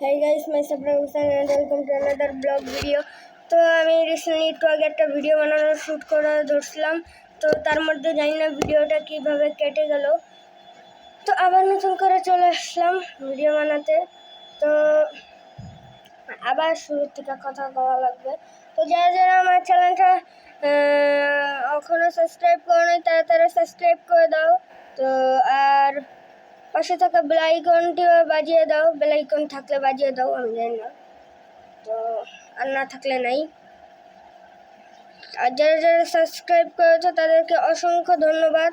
Hi guys my Sabrar Hussain and welcome to another vlog video তো আমি recently একটু আগে একটা ভিডিও বানানোর শ্যুট করে ধরছিলাম। তো তার মধ্যে জানি না ভিডিওটা কীভাবে কেটে গেল। তো আবার নতুন করে চলে আসলাম ভিডিও বানাতে। তো আবার শুরু থেকে কথা কওয়া লাগবে। তো যারা যারা আমার চ্যানেলটা এখনও সাবস্ক্রাইব করে নাই, তারা তারা সাবস্ক্রাইব করে দাও। তো আর পাশে থাকা বেলাইকনটিও বাজিয়ে দাও। বেলাইকন থাকলে বাজিয়ে দাও, আমি জানি না। তো, আর না থাকলে নাই। আর যারা যারা সাবস্ক্রাইব করেছ, তাদেরকে অসংখ্য ধন্যবাদ।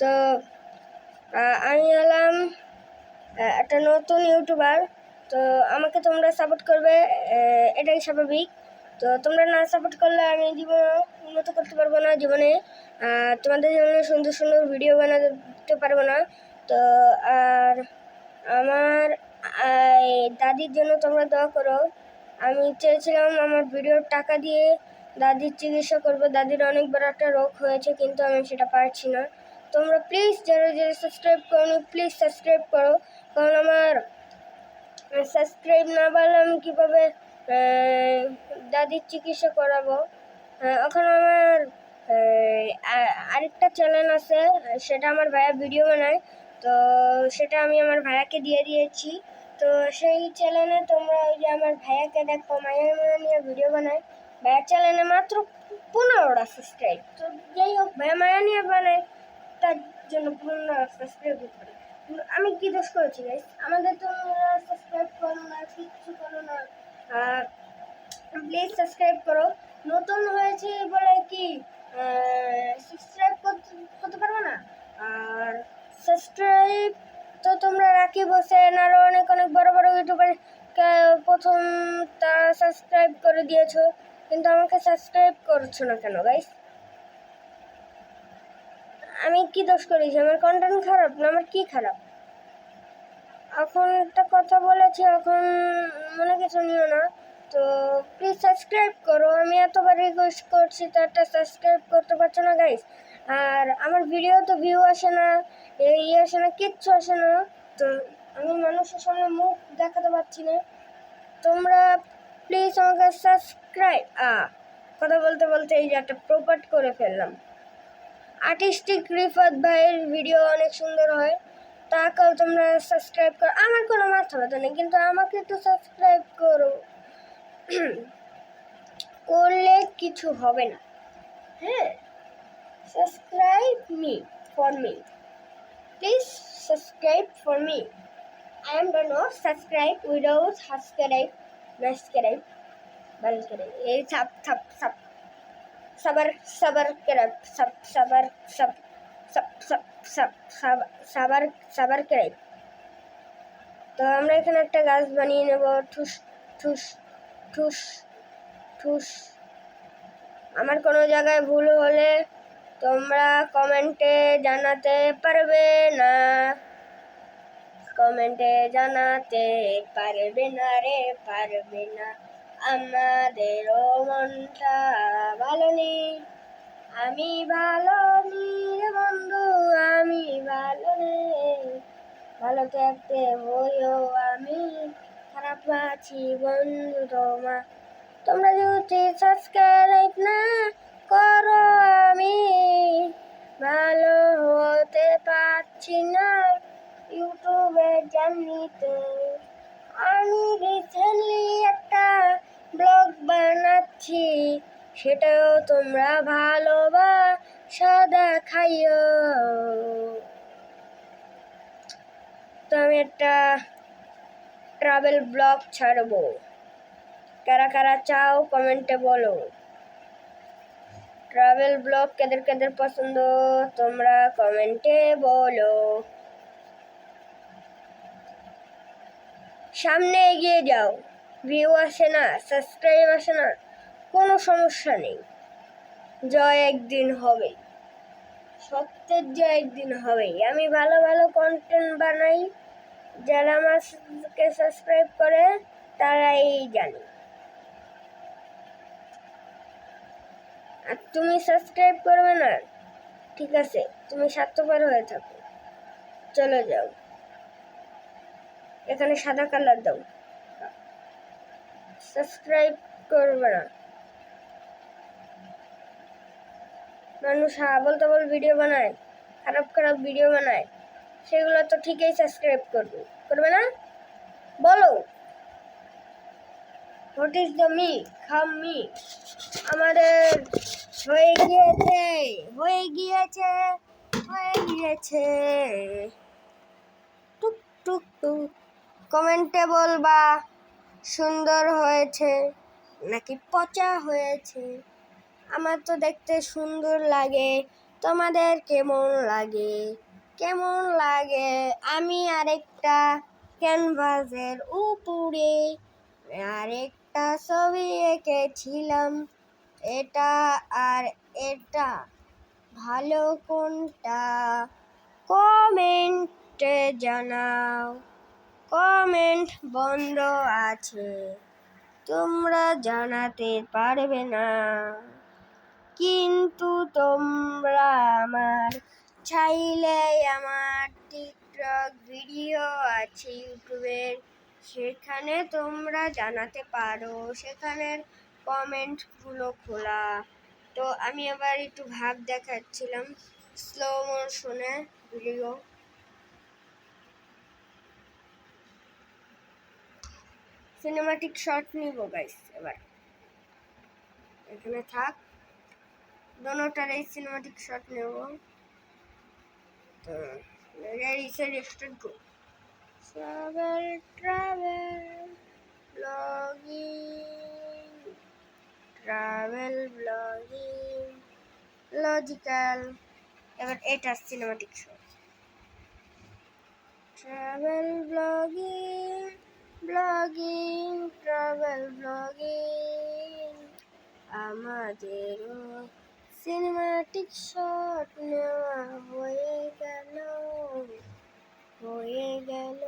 তো আমি হলাম একটা নতুন ইউটিউবার। তো, আমাকে তোমরা সাপোর্ট করবে এটাই স্বাভাবিক। তো, তোমরা না সাপোর্ট করলে আমি জীবনে উন্নত করতে পারব না জীবনে। তোমাদের জন্য সুন্দর সুন্দর ভিডিও বানাতে পারব না। তো আর আমার দাদির জন্য তোমরা দোয়া করো। আমি চেয়েছিলাম আমার ভিডিওর টাকা দিয়ে দাদির চিকিৎসা করব। দাদির অনেক বড় একটা রোগ হয়েছে, কিন্তু আমি সেটা পারছি না। তোমরা প্লিজ যারা যারা সাবস্ক্রাইব করো প্লিজ সাবস্ক্রাইব করো। কারণ আমার সাবস্ক্রাইব না পারলে আমি কীভাবে দাদির চিকিৎসা করাবো? এখন আমার আরেকটা চ্যানেল আছে, সেটা আমার ভাইয়া ভিডিও বানায়। তো সেটা আমি আমার ভাইয়াকে দিয়ে দিয়েছি। তো সেই চ্যানেলে তোমরা ওই যে আমার ভাইয়াকে দেখো, মায়ের মায়া নিয়ে ভিডিও বানায়। ভাইয়ার চ্যানেলে মাত্র পনেরোটা সাবস্ক্রাইব তো যাই হোক, ভাইয়া মায়া নিয়ে বানায়, তার জন্য পনেরো সাবস্ক্রাইব করে। আমি কি দোষ করেছি গাইস আমাদের তোমরা সাবস্ক্রাইব করো না, কিচ্ছু করো না। আর প্লিজ সাবস্ক্রাইব করো। নতুন হয়েছে বলে কি সাবস্ক্রাইব করতে পারব না? আর সাবস্ক্রাইব তো তোমরা রাখি বসেন আরও অনেক অনেক বড় বড় ইউটিউবার প্রথম তারা সাবস্ক্রাইব করে দিয়েছ, কিন্তু আমাকে সাবস্ক্রাইব করছ না কেন গাইস আমি কি দোষ করেছি? আমার কন্টেন্ট খারাপ না? আমার কি খারাপ? এখন একটা কথা বলেছি, এখন মনে কিছু নিও না। তো প্লিজ সাবস্ক্রাইব করো। আমি এতবার রিকোয়েস্ট করছি তো একটা সাবস্ক্রাইব করতে পারছ না গাইস আর আমার ভিডিও তো ভিউ আসে না, এই আসে না, কিচ্ছু আসে না। তো আমি মানুষের সামনে মুখ দেখাতে পারছি না। তোমরা প্লিজ আমাকে সাবস্ক্রাইব আ, কথা বলতে বলতে এই যে একটা প্রপার্ট করে ফেললাম। আর্টিস্টিক রিফাত ভাইয়ের ভিডিও অনেক সুন্দর হয়। তাকেও তোমরা সাবস্ক্রাইব করো আমার কোনো মাথা ব্যথা নেই, কিন্তু আমাকে একটু সাবস্ক্রাইব করো। করলে কিছু হবে না। হ্যাঁ? For me please subscribe for me I am done subscribe without subscribe subscribe subscribe এই সাপ সাপ সাপ sabar sabar kerap sab sabar sab sab sab sab sab sabar sabar kerap তো আমরা এখানে একটা গাছ বানিয়ে নেব, ঠুস ঠুস ঠুস ঠুস। আমার কোনো জায়গায় ভুল হলে তোমরা কমেন্টে জানাতে পারবে না। কমেন্টে জানাতে পারবে না রে, পারবে না। আমাদেরও মনটা ভালো নেই। আমি ভালো নেই বন্ধু, আমি ভালো নেই। ভালো থাকতে বইও আমি খারাপ আছি বন্ধু তোমার তোমরা যদি সাবস্ক্রাইব না ইউটিউবে জানিতে আমি রিসেন্টলি একটা ব্লগ বানাচ্ছি। সেটাও তোমরা ভালোবাসা দেখাইও। তো আমি একটা ট্রাভেল ব্লগ ছাড়বো। কারা কারা চাও কমেন্টে বলো। ট্রাভেল ব্লগ কেদের কেদের পছন্দ তোমরা কমেন্টে বলো। সামনে এগিয়ে যাও। ভিউ আসে না, সাবস্ক্রাইব আসে না, কোনো সমস্যা নেই। জয় একদিন হবে। সত্যের জয় একদিন হবেই আমি ভালো ভালো কন্টেন্ট বানাই। যারা আমাকে সাবস্ক্রাইব করে, তারাই জানে। আর তুমি সাবস্ক্রাইব করবে না? ঠিক আছে, তুমি স্বার্থপর হয়ে থাকো। চলে যাও। এখানে সাদা কালার দাও। সাবস্ক্রাইব করবে না। মানুষ আবল তাবল ভিডিও বানায় খারাপ খারাপ ভিডিও বানায়, সেগুলো তো ঠিকই সাবস্ক্রাইব করবে। করবে না? বলো। হোয়াট ইজ দ্য মি খাম মি আমাদের হয়ে গিয়েছে হয়ে গিয়েছে হয়ে গিয়েছে। টুক টুক টুক। কমেন্টে বলবা সুন্দর হয়েছে, নাকি পচা হয়েছে? আমার তো দেখতে সুন্দর লাগে, তোমাদের কেমন লাগে? কেমন লাগে? আমি আরেকটা ক্যানভাসের উপরে আরেকটা ছবি এঁকেছিলাম, এটা আর এটা। ভালো কোনটা? কমেন্টে জানাও। কমেন্ট বন্ধ আছে। তোমরা জানাতে পারবে না। কিন্তু তোমরা আমার চাইলে আমার টিকটক ভিডিও আছে ইউটিউবের। সেখানে তোমরা জানাতে পারো। সেখানের কমেন্টগুলো খোলা। তো আমি আবার একটু ভাব দেখাচ্ছিলাম। স্লো মোশনে ভিডিও সিনেমাটিক শট নিব গাইস এবার। এখানে থাক। দোনোটার এই সিনেমাটিক শট নেব। তো ব্লগিং লজিক্যাল এবার এটা cinematic shot travel blogging blogging travel blogging আমাদের সিনেমাটিক শট নেওয়া হয়ে গেল হয়ে গেল।